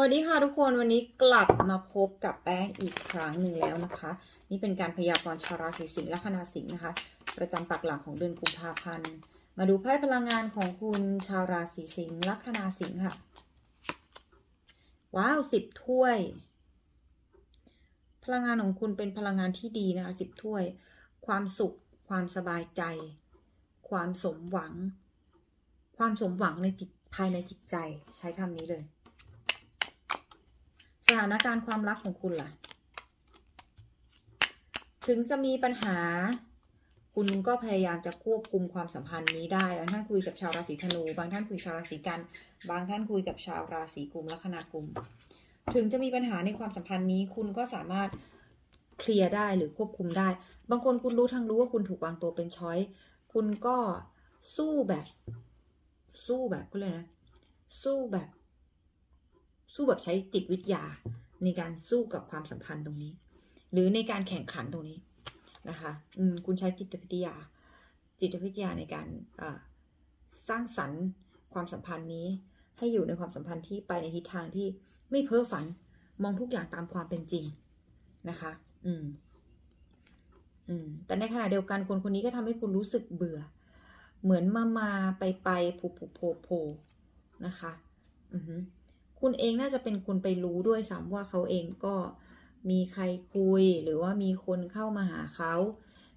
วัสดีค่ะทุกคนวันนี้กลับมาพบกับแป้งอีกครั้งหนึ่งแล้วนะคะ นี่เป็นการพยากรณ์ชาวราศีสิงห์และคณาสิงห์นะคะ ประจำปักหลังของเดือนกุมภาพันธ์มาดูไพ่พลังงานของคุณชาวราศีสิงห์และคณาสิงห์ค่ะ ว้าวสิบถ้วย พลังงานของคุณเป็นพลังงานที่ดีนะคะสิบถ้วย ความสุข ความสบายใจ ความสมหวัง ความสมหวังในจิตภายในจิตใจใช้คำนี้เลย สถานการณ์ความรักของคุณล่ะ ถึงจะมีปัญหา คุณก็พยายามจะควบคุมความสัมพันธ์นี้ได้บางท่านคุยกับชาวราศีธนู บางท่านคุยชาวราศีกันบางท่านคุยกับชาวราศีกุมลัคนากุม ถึงจะมีปัญหาในความสัมพันธ์นี้ คุณก็สามารถเคลียร์ได้หรือควบคุมได้ บางคนคุณรู้ทั้งรู้ว่าคุณถูกวางตัวเป็นช้อย คุณก็สู้แบบ สู้แบบก็เลยนะ สู้แบบ สู้แบบใช้จิตวิทยา ในการสู้กับความสัมพันธ์ตรงนี้ หรือในการแข่งขันตรงนี้นะคะอืมคุณใช้จิตวิทยา จิตวิทยาในการสร้างสรรค์ความสัมพันธ์นี้ ให้อยู่ในความสัมพันธ์ที่ไปในทิศทางที่ไม่เพ้อฝันมองทุกอย่างตามความเป็นจริงนะคะ อืม อืม แต่ในขณะเดียวกันคนคนนี้ก็ทำให้คุณรู้สึกเบื่อ เหมือนมามาไปไปโผล่โผล่โผล่นะคะ อือ คุณเองน่าจะเป็นคนไปรู้ด้วยซ้ำว่าเขาเองก็มีใครคุยหรือว่ามีคนเข้ามาหาเขา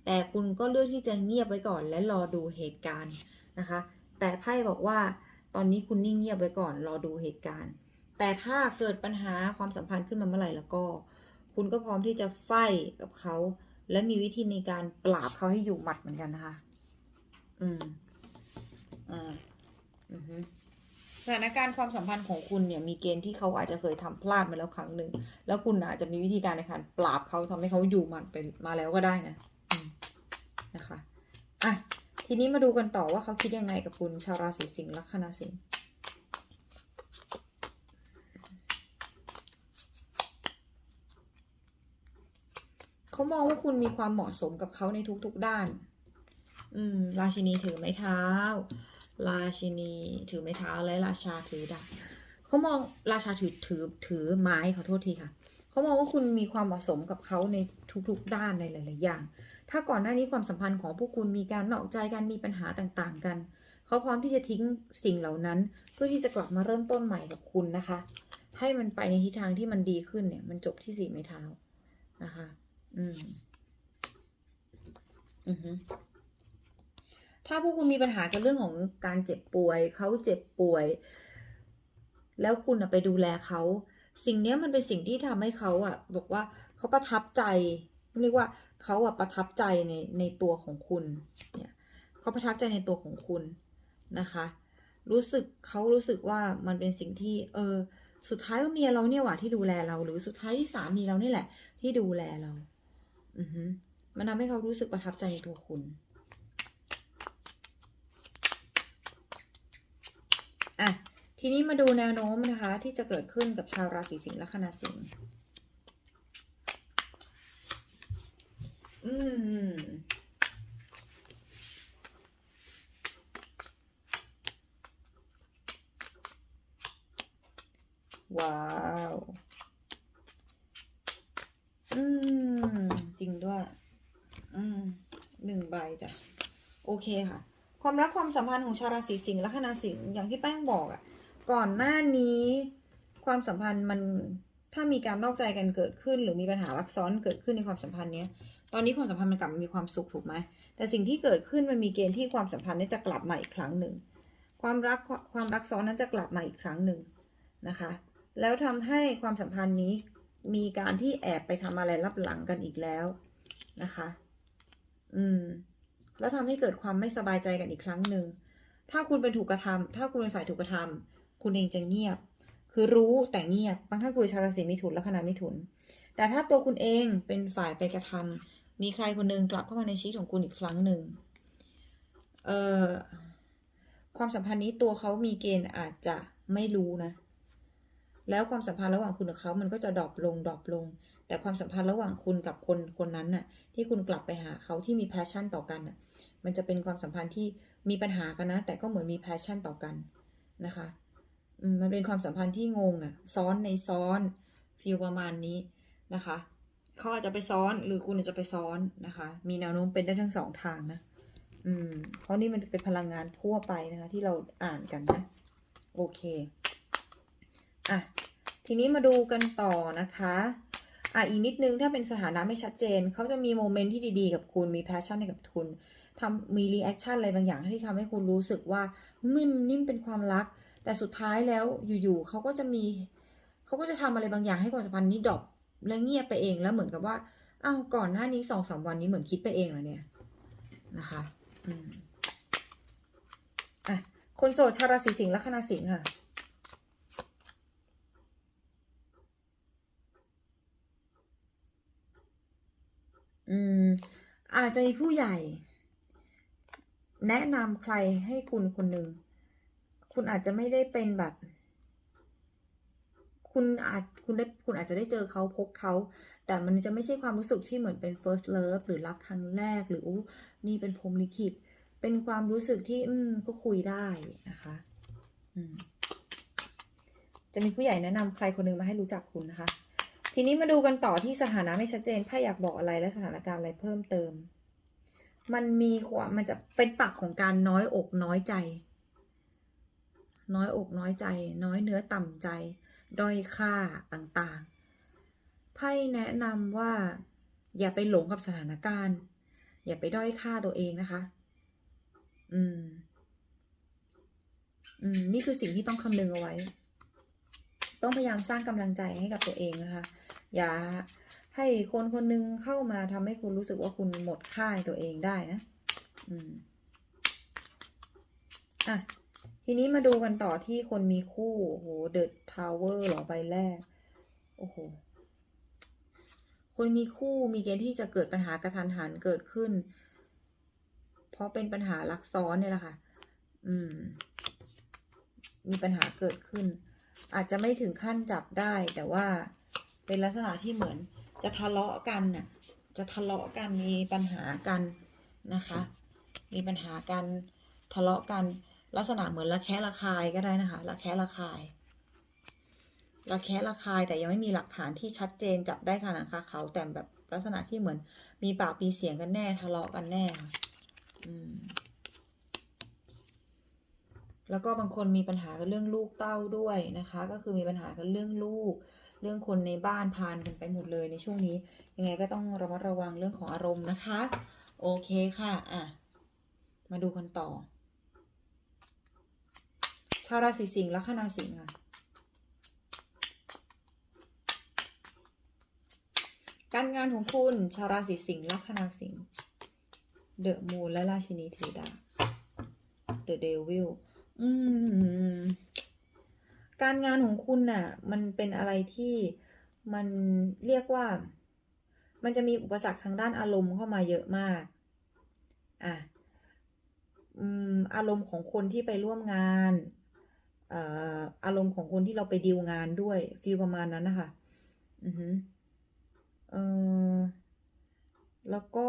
แต่คุณก็เลือกที่จะเงียบไว้ก่อนและรอดูเหตุการณ์นะคะ แต่ไพ่บอกว่าตอนนี้คุณนิ่งเงียบไว้ก่อนรอดูเหตุการณ์ แต่ถ้าเกิดปัญหาความสัมพันธ์ขึ้นมาเมื่อไหร่แล้วก็ คุณก็พร้อมที่จะไฟกับเขา และมีวิธีในการปราบเขาให้อยู่หมัดเหมือนกันนะคะ อืมอ่าอือฮึ ถานการณ์ความสัมพันธ์ของคุณเนี่ยมีเกณฑ์ที่เขาอาจจะเคยทำพลาดมาแล้วครั้งหนึ่งแล้วคุณอาจจะมีวิธีการในการปราบเขาทำให้เขาอยู่มันไปมาแล้วก็ได้นะนะคะอะทีนี้มาดูกันต่อว่าเขาคิดยังไงกับคุณชาวราศีสิงห์ลัคนาสิงห์เขามองว่าคุณมีความเหมาะสมกับเขาในทุกๆด้าน อืม ราชินีถือไม้เท้า ราชินี ถือไม้เท้าและราชาถือดาบเขามองราชาถือถือถือไม้ขอโทษทีค่ะเขามองว่าคุณมีความเหมาะสมกับเขาในทุกๆด้านในหลายๆอย่าง ถ้าก่อนหน้านี้ความสัมพันธ์ของพวกคุณมีการนอกใจกันมีปัญหาต่างๆกัน เขาพร้อมที่จะทิ้งสิ่งเหล่านั้น เพื่อที่จะกลับมาเริ่มต้นใหม่กับคุณนะคะ ให้มันไปในทิศทางที่มันดีขึ้นเนี่ย มันจบที่สี่ไม้เท้านะคะ อืม อือฮึ ถ้าพวกคุณมีปัญหากับเรื่องของการเจ็บป่วย เขาเจ็บป่วย แล้วคุณไปดูแลเขา สิ่งนี้มันเป็นสิ่งที่ทำให้เขาอะบอกว่าเขาประทับใจ เรียกว่าเขาอะประทับใจในในตัวของคุณ เนี่ยเขาประทับใจในตัวของคุณนะคะ รู้สึกเขารู้สึกว่ามันเป็นสิ่งที่ เออ สุดท้ายก็เมียเราเนี่ยหว่าที่ดูแลเรา หรือสุดท้ายที่สามีเรานี่แหละ ที่ดูแลเรา อือฮึมันทำให้เขารู้สึกประทับใจในตัวคุณ อะ ทีนี้มาดูแนวโน้มนะคะ ที่จะเกิดขึ้นกับชาวราศีสิงห์และคณาสิงห์อืมว้าว อืม จริงด้วย อืม หนึ่งใบจ้ะ โอเคค่ะ ความรักความสัมพันธ์ของชาวราศีสิงห์และคณาสิงห์อย่างที่แป้งบอกอะ่ะ ก่อนหน้านี้ ความสัมพันธ์มันถ้ามีการนอกใจกันเกิดขึ้น หรือมีปัญหารักซ้อนเกิดขึ้นในความสัมพันธ์เนี้ยตอนนี้ความสัมพันธ์มันกลับมามีความสุขถูกไหมแต่สิ่งที่เกิดขึ้นมันมีเกณฑ์ที่ความสัมพันธ์นี้จะกลับมาอีกครั้งหนึ่งความรักความรักซ้อนนั้นจะกลับมาอีกครั้งหนึ่งนะคะ แล้วทำให้ความสัมพันธ์นี้มีการที่แอบไปทำอะไรรับหลังกันอีกแล้วนะคะ อืม แล้วทำให้เกิดความไม่สบายใจกันอีกครั้งหนึ่ง ถ้าคุณเป็นถูกกระทำถ้าคุณเป็นฝ่ายถูกกระทำ คุณเองจะเงียบ คือรู้แต่เงียบบางท่านคุยชาวราศีมิถุนและคณะมิถุน แต่ถ้าตัวคุณเองเป็นฝ่ายไปกระทำมีใครคนหนึ่งกลับเข้ามาในชีวิตของคุณอีกครั้งหนึ่งเอ่อความสัมพันธ์นี้ตัวเขามีเกณฑ์อาจจะไม่รู้นะ แล้วความสัมพันธ์ระหว่างคุณกับเขามันก็จะดรอปลงดรอปลง แต่ความสัมพันธ์ระหว่างคุณกับคนคนนั้นน่ะ ที่คุณกลับไปหาเขาที่มีแพชชั่นต่อกันน่ะ มันจะเป็นความสัมพันธ์ที่มีปัญหากันนะ แต่ก็เหมือนมีแพชชั่นต่อกันนะคะ มันเป็นความสัมพันธ์ที่งงอะซ้อนในซ้อนฟีลประมาณนี้นะคะเขาอาจจะไปซ้อนหรือคุณอาจจะไปซ้อนนะคะ มีแนวโน้มเป็นได้ทั้งสองทางนะอืมเพราะนี่มันเป็นพลังงานทั่วไปนะคะ ที่เราอ่านกันนะโอเคอะทีนี้มาดูกันต่อนะคะอะอีกนิดนึงถ้าเป็นสถานะไม่ชัดเจน เขาจะมีโมเมนต์ที่ดีๆกับคุณมีแพชชั่นให้กับคุณทำมีรีแอคชั่นอะไรบางอย่างที่ทำให้คุณรู้สึกว่ามันนี่มเป็นความรัก แต่สุดท้ายแล้วอยู่ๆเขาก็จะมีเขาก็จะทำอะไรบางอย่างให้ความสัมพันธ์นี้ดรอปและเงียบไปเองแล้วเหมือนกับว่าอ้าวก่อนหน้านี้สองสามวันนี้เหมือนคิดไปเองเหรอเนี่ยนะคะอืมอะคนโสดชาวราศีสิงห์ลัคนาสิงห์ค่ะอืมอาจจะมีผู้ใหญ่ แนะนำใครให้คุณคนหนึ่ง คุณอาจจะไม่ได้เป็นแบบ คุณอาจคุณได้คุณอาจจะได้เจอเขาพบเขา แต่มันจะไม่ใช่ความรู้สึกที่เหมือนเป็น first love หรือรักครั้งแรกหรืออนี่เป็นพรมลิขิต เป็นความรู้สึกที่ อืม ก็คุยได้นะคะ อืมจะมีผู้ใหญ่แนะนำใครคนนึงมาให้รู้จักคุณนะคะ ทีนี้มาดูกันต่อที่สถานะไม่ชัดเจนไพ่อยากบอกอะไรและสถานการณ์อะไรเพิ่มเติม มันมีความมันจะเป็นปักของการน้อยอกน้อยใจ น้อยอกน้อยใจ น้อยเนื้อต่ำใจ ด้อยค่าต่างๆ ไพ่แนะนำว่า อย่าไปหลงกับสถานการณ์ อย่าไปด้อยค่าตัวเองนะคะ อืม อืม นี่คือสิ่งที่ต้องคำนึงเอาไว้ ต้องพยายามสร้างกำลังใจให้กับตัวเองนะคะ อย่าให้คนคนหนึงเข้ามาทำให้คุณรู้สึกว่าคุณหมดค่าในตัวเองได้นะ อืม อะ ทีนี้มาดูกันต่อที่คนมีคู่ โอ้โห เดอะทาวเวอร์หรอใบแรก โอ้โห คนมีคู่มีเกณฑ์ที่จะเกิดปัญหากระทันหันเกิดขึ้น เพราะเป็นปัญหารักซ้อนเนี่ยแหละค่ะ อืม มีปัญหาเกิดขึ้น อาจจะไม่ถึงขั้นจับได้ แต่ว่าเป็นลักษณะที่เหมือน จะทะเลาะกันน่ะ จะทะเลาะกันมีปัญหากันนะคะ มีปัญหากันทะเลาะกัน ลักษณะเหมือนระแคะระคายก็ได้นะคะระแคะระคายระแคะระคายแต่ยังไม่มีหลักฐานที่ชัดเจนจับได้ค่ะนะคะเขาแต่แบบลักษณะที่เหมือนมีปากมีเสียงกันแน่ทะเลาะกันแน่ค่ะแล้วก็บางคนมีปัญหากับเรื่องลูกเต้าด้วยนะคะ ก็คือมีปัญหากับเรื่องลูก เรื่องคนในบ้านพานกันไปหมดเลยในช่วงนี้ ยังไงก็ต้องระมัดระวังเรื่องของอารมณ์นะคะ โอเคค่ะ อะ มาดูกันต่อ ชาวราศีสิงห์ลัคนาสิงห์ค่ะการงานของคุณชาวราศีสิงห์ลัคนาสิงห์เดอะมูนและราชินีเทดาเดอะเดวิลอืมการงานของคุณน่ะ มันเป็นอะไรที่มันเรียกว่า มันจะมีอุปสรรคทางด้านอารมณ์เข้ามาเยอะมากอะอารมณ์ของคนที่ไปร่วมงาน อารมณ์ของคนที่เราไปดีลงานด้วยฟีลประมาณนั้นนะคะอือฮึเออแล้วก็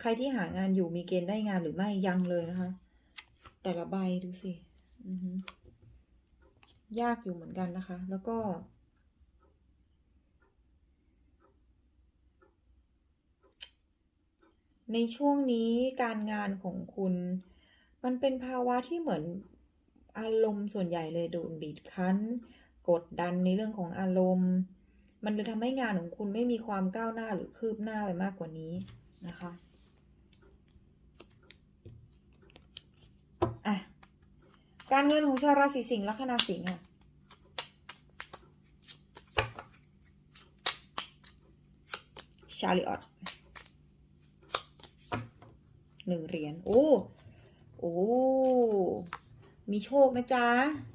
ใครที่หางานอยู่มีเกณฑ์ได้งานหรือไม่ยังเลยนะคะ แต่ละใบดูสิอือฮึยากอยู่เหมือนกันนะคะ แล้วก็ในช่วงนี้การงานของคุณ มันเป็นภาวะที่เหมือนอารมณ์ส่วนใหญ่เลยโดนบีบคั้น กดดันในเรื่องของอารมณ์ มันเลยทำให้งานของคุณไม่มีความก้าวหน้าหรือคืบหน้าไปมากกว่านี้นะคะอะการเงินของชาวราศีสิงห์ลัคนาสิงห์อะชาลิออตหนึ่งเหรียญโอ้ โอ้ มีโชคนะจ๊ะ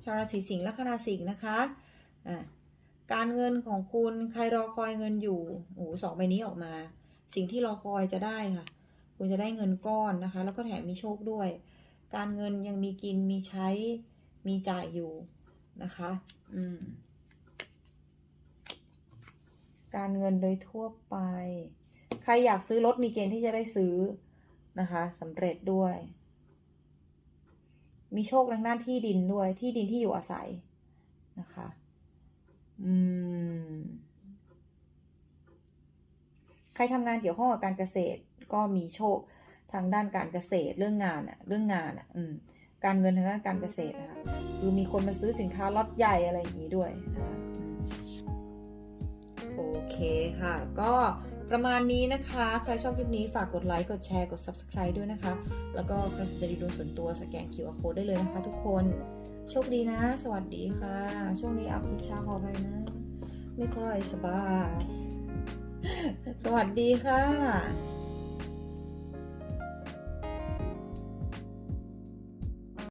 ชาวราศีสิงห์ลัคนาสิงห์นะคะอะการเงินของคุณใครรอคอยเงินอยู่ โอ้สองใบนี้ออกมา สิ่งที่รอคอยจะได้ค่ะ คุณจะได้เงินก้อนนะคะ แล้วก็แถมมีโชคด้วย การเงินยังมีกินมีใช้มีจ่ายอยู่นะคะ อืม การเงินโดยทั่วไป ใครอยากซื้อรถมีเกณฑ์ที่จะได้ซื้อนะคะสำเร็จด้วย มีโชคทางด้านที่ดินด้วย ที่ดินที่อยู่อาศัยนะคะ อืม ใครทำงานเกี่ยวข้องกับการเกษตร ก็มีโชคทางด้านการเกษตรเรื่องงานอะเรื่องงานอะอืม การเงินทางด้านการเกษตรนะคะคือมีคนมาซื้อสินค้าล็อตใหญ่อะไรอย่างนี้ด้วยนะคะโอเคค่ะ ก็ ประมาณนี้นะคะ ใครชอบคลิปนี้ฝากกดไลค์ กดแชร์ กด subscribe ด้วยนะคะ แล้วก็ใครสนใจดูดวงส่วนตัวสแกน QR code ได้เลยนะคะ ทุกคน โชคดีนะ สวัสดีค่ะ ช่วงนี้อัพคลิปช้าขอไปนะ ไม่ค่อยสบาย สวัสดีค่ะ